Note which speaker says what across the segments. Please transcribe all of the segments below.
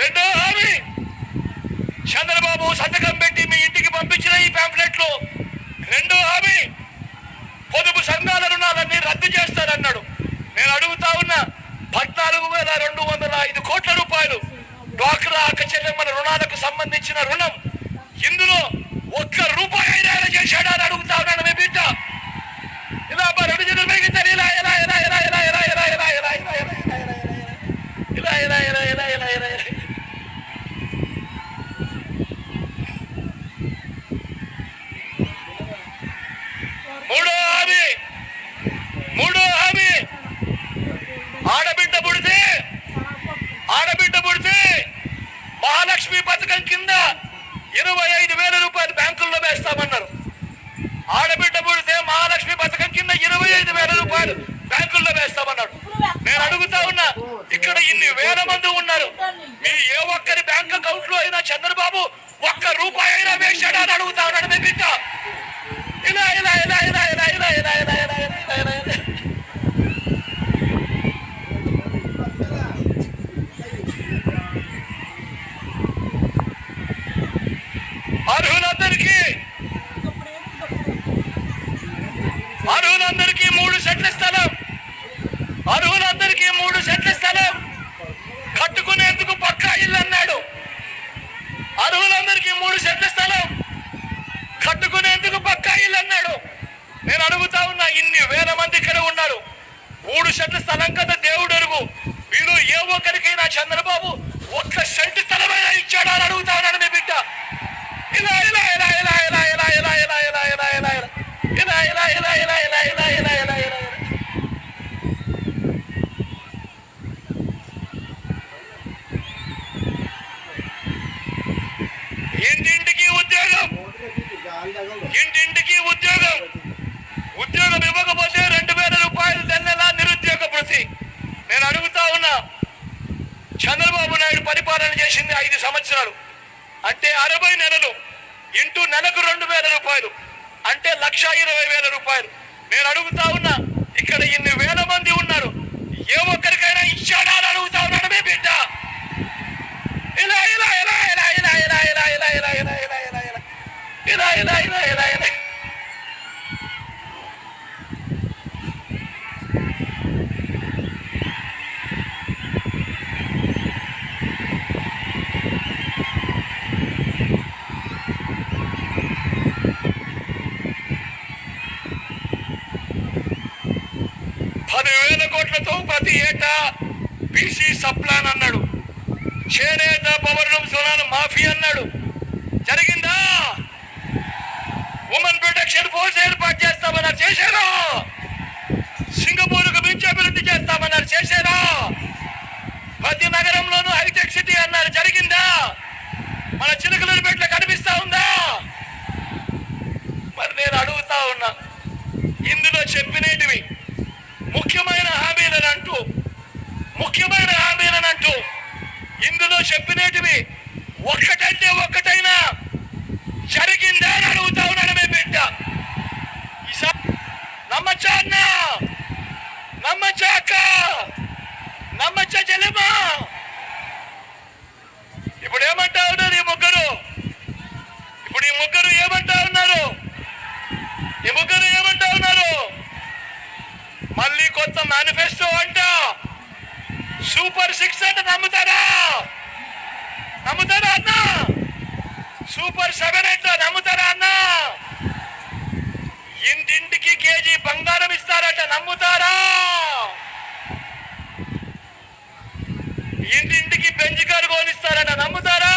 Speaker 1: రెండో హామీ. చంద్రబాబు సంతకం పెట్టి మీ ఇంటికి పంపించిన ఈ ప్యాంప్లెట్లు రెండో హామీ. పొదుపు సంఘాల రుణాలన్నీ రద్దు చేస్తారన్నాడు. నేను అడుగుతా ఉన్నా పద్నాలుగు వేల రెండు వందల ఐదు కోట్ల రూపాయలు డ్వాక్రా అక్క చెల్లెమ్మల రుణాలకు సంబంధించిన రుణం ఇందులో ఒక్క రూపాయి పథకం కింద ఇరవై ఐదు వేల రూపాయలు బ్యాంకుల్లో వేస్తామన్నారు. ఆడబిడ్డ పుడితే మహాలక్ష్మి పథకం కింద ఇరవై ఐదు వేల రూపాయలు బ్యాంకుల్లో వేస్తామన్నాడు నేను అడుగుతా ఉన్నా ఇక్కడ ఇన్ని వేల మంది ఉన్నారు. మీ ఏ ఒక్కరి బ్యాంక్ అకౌంట్లో అయినా చంద్రబాబు ఒక్క రూపాయి అయినా వేశాడా అని అడుగుతా ఉన్నాడు మీ బిడ్డ. అరువులందరికీ మూడు సెట్ల స్థలం. అరువులందరికీ మూడు సెట్ల స్థలం. కట్టుకునేందుకు పక్కా ఇల్లు అన్నాడు. అరువులందరికీ మూడు సెట్ల స్థలం. కట్టుకునేందుకు పక్కా ఇల్లు అన్నాడు. నేను అడుగుతా ఉన్నా ఇన్ని వేల మంది ఇక్కడ ఉన్నారు. మూడు సెట్ల స్థలం కదా దేవుడు అరుగు వీడు ఏ ఒక్కరికైనా చంద్రబాబు ఒక్క సెంటు స్థలమైనా ఇచ్చాడా అని అడుగుతా ఉన్నాడు మీ బిడ్డ. ఇలా ఇలా ఇలా ఇలా ఇలా. ఇంటింటికి ఉద్యోగం ఉద్యోగం ఇవ్వకపోతే రెండు వేల రూపాయలు తెల్లలా నిరుద్యోగ ప్రతి నేను అడుగుతా ఉన్నా చంద్రబాబు నాయుడు పరిపాలన చేసింది ఐదు సంవత్సరాలు అంటే అరవై నెలలు ఇంటూ నెలకు రెండు వేల రూపాయలు అంటే లక్ష ఇరవై వేల రూపాయలు నేను అడుగుతా ఉన్నా ఇక్కడ ఇన్ని వేల మంది ఉన్నారు ఏ ఒక్కరికైనా ఇచ్చాడా అని అడుగుతా ఉన్నాడు మీ బిడ్డ ఇలా ఇలా ఇలా ఇలా ఇలా ఇలా ఇలా ఇలా ఇలా ఇలా ఇలా ఇలా పదివేల కోట్లతో ప్రతి ఏటా బీసీ సప్లాన్ అన్నాడు. చేనేత పవర్ణం సునాను మాఫీ అన్నాడు. జరిగిందా? ఉమెన్ ప్రొటెక్షన్ ఫోర్స్ ఏర్పాటు చేస్తామన్నారు. చేశారా? సింగపూర్కు మించి అభివృద్ధి చేస్తామన్నారు. చేశారా? ప్రతి నగరంలోనూ హైటెక్ సిటీ అన్నారు. జరిగిందా? మన చిలుకలూరిపేటలో కనిపిస్తా ఉందా? మరి నేను అడుగుతా ఉన్నా. ఇందులో చెప్పినేటివి ముఖ్యమైన హామీలను అంటూ ముఖ్యమైన హామీలను అంటూ ఇందులో చెప్పినేటివి ఒక్కటంటే ఒక్కటైనా జరిగిందా అని అడుగుతా ఉన్నాడు మీ బిడ్డ ఈసా- నమ్మచ్చా అన్న నమ్మచ్చా అక్క నమ్మచ్చా చెల్లెమ్మా ఇప్పుడు ఏమంటా ఉన్నారు ఈ ముగ్గురు ఇప్పుడు ఈ ముగ్గురు ఏమంటా ఉన్నారు ఈ ముగ్గురు ఏమంటా ఉన్నారు మళ్ళీ కొత్త చేస్తూ అంట సూపర్ సిక్స్ అంటే నమ్ముతారా? నమ్ముతారా అన్న? సూపర్ సెవెన్ అంటే నమ్ముతారా అన్న? ఇంటింటికి కేజీ బంగారం ఇస్తారట నమ్ముతారా? ఇంటింటికి బెంజ్ కారు కొనిస్తారట నమ్ముతారా?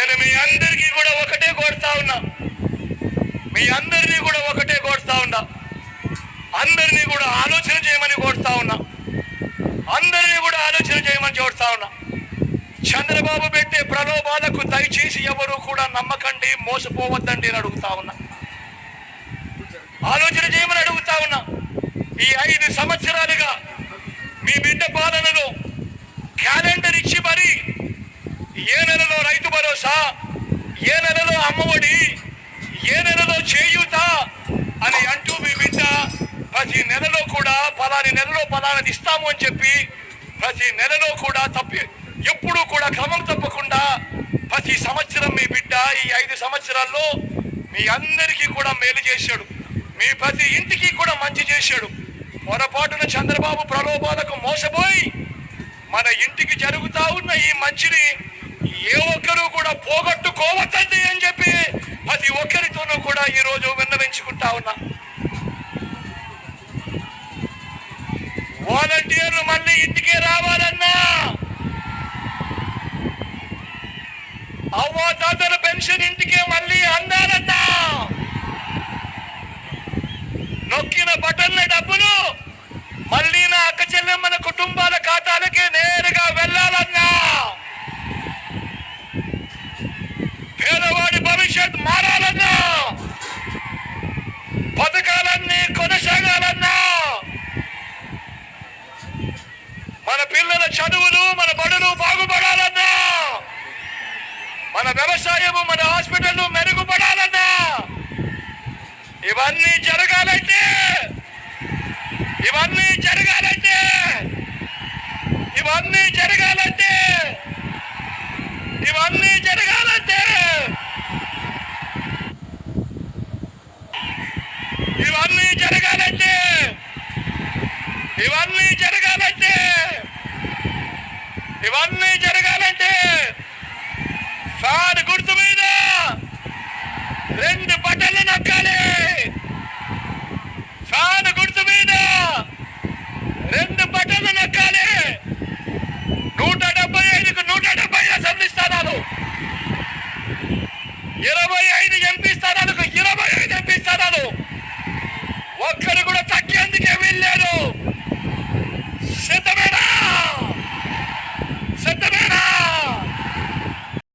Speaker 1: నేను మీ అందరికీ కూడా ఒకటే కోరుతా ఉన్నా. మీ అందరినీ కూడా ఒకటే కోరుతా ఉన్నా. అందరినీ కూడా ఆలోచన చేయమని కోరుతా ఉన్నా. అందరినీ కూడా ఆలోచన చేయమని కోరుతా ఉన్నా. చంద్రబాబు పెట్టే ప్రలోభాలకు దయచేసి ఎవరు కూడా నమ్మకండి మోసపోవద్దండి అని అడుగుతా ఉన్నా. ఆలోచన చేయమని అడుగుతా ఉన్నా. ఈ ఐదు సంవత్సరాలుగా మీ బిడ్డ పాలనలో క్యాలెండర్ ఇచ్చి మరి ఏ నెలలో రైతు భరోసా? ఏ నెలలో అమ్మఒడి? ఏ నెలలో చేయూత? అని అంటూ మీ బిడ్డ ప్రతి నెలలో కూడా పలాని నెలలో పలానది ఇస్తాము అని చెప్పి ప్రతి నెలలో కూడా తప్పి ఎప్పుడూ కూడా క్రమం తప్పకుండా ప్రతి సంవత్సరం మీ బిడ్డ ఈ ఐదు సంవత్సరాల్లో మీ అందరికీ కూడా మేలు చేశాడు. మీ ప్రతి ఇంటికి కూడా మంచి చేశాడు. పొరపాటున చంద్రబాబు ప్రలోభాలకు మోసపోయి మన ఇంటికి జరుగుతా ఉన్న ఈ మంచిని ఏ కూడా పోగొట్టుకోవద్దండి అని చెప్పి ప్రతి ఒక్కరితోనూ కూడా ఈ రోజు విన్నవించుకుంటా ఉన్నా. వాలంటీర్లు మళ్ళీ ఇంటికే రావాలన్నా. అవ్వాతాతల పెన్షన్ ఇంటికే మళ్ళీ అందాలన్నా. నొక్కిన బటన్ల డబ్బులు మళ్ళీ నా అక్క చెల్లెమ్మల కుటుంబాల ఖాతాలకి నేరుగా వెళ్ళాలన్నా. మన వ్యవసాయము మన హాస్పిటల్ మెరుగుపడాలన్నా. ఇవన్నీ జరగాలంటే ఇవన్నీ జరగాలంటే ఇవన్నీ జరగాలంటే ఇవన్నీ ఇరవై ఐదు ఎంపీ ఇరవై ఐదు ఎంపీ స్థానాలు. ఒక్కరు కూడా తగ్గేందుకే వీల్లేదు సిద్ధమే